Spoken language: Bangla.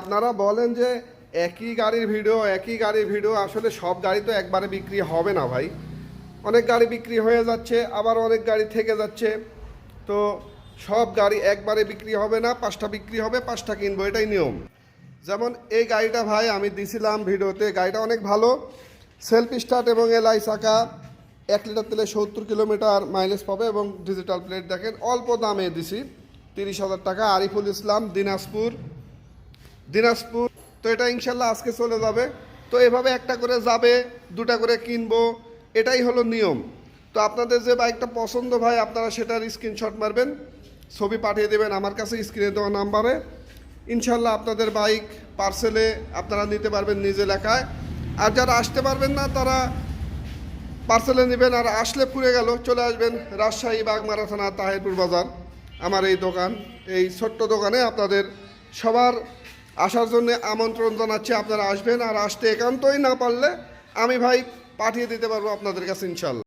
আপনারা বলেন যে একই গাড়ির ভিডিও, একই গাড়ির ভিডিও, আসলে সব গাড়ি তো একবারে বিক্রি হবে না ভাই। অনেক গাড়ি বিক্রি হয়ে যাচ্ছে, আবার অনেক গাড়ি থেকে যাচ্ছে। তো সব গাড়ি একবারে বিক্রি হবে না, পাঁচটা বিক্রি হবে, পাঁচটা কিনবো, এটাই নিয়ম। যেমন এই গাড়িটা ভাই আমি দিছিলাম ভিডিওতে, গাড়িটা অনেক ভালো। সেলফ স্টার্ট এবং এলআই চাকা, এক লিটার তেলে সত্তর কিলোমিটার মাইলেজ পাবে এবং ডিজিটাল প্লেট দেখেন, অল্প দামে দিছি, তিরিশ হাজার টাকা। আরিফুল ইসলাম, দিনাজপুর। দিনাজপুর, তো এটা ইনশাল্লাহ আজকে চলে যাবে। তো এভাবে একটা করে যাবে, দুটা করে কিনবো, এটাই হলো নিয়ম। তো আপনাদের যে বাইকটা পছন্দ ভাই, আপনারা সেটার স্ক্রিনশট মারবেন, ছবি পাঠিয়ে দেবেন আমার কাছে স্ক্রিনে দেওয়া নাম্বারে ইনশাল্লাহ আপনাদের বাইক পার্সেলে আপনারা নিতে পারবেন নিজে লেখায় আর যারা আসতে পারবেন না, তারা পার্সেলে নেবেন। আর আসলে পুড়ে গেল, চলে আসবেন রাজশাহী, বাগমারা থানা, তাহিরপুর বাজার। আমার এই দোকান, এই ছোট্ট দোকানে আপনাদের সবার আসার জন্য আমন্ত্রণ জানাচ্ছি, আপনারা আসবেন আর আসতে একান্তই না পারলে আমি ভাই পাঠিয়ে দিতে পারব আপনাদের কাছে ইনশাল্লাহ।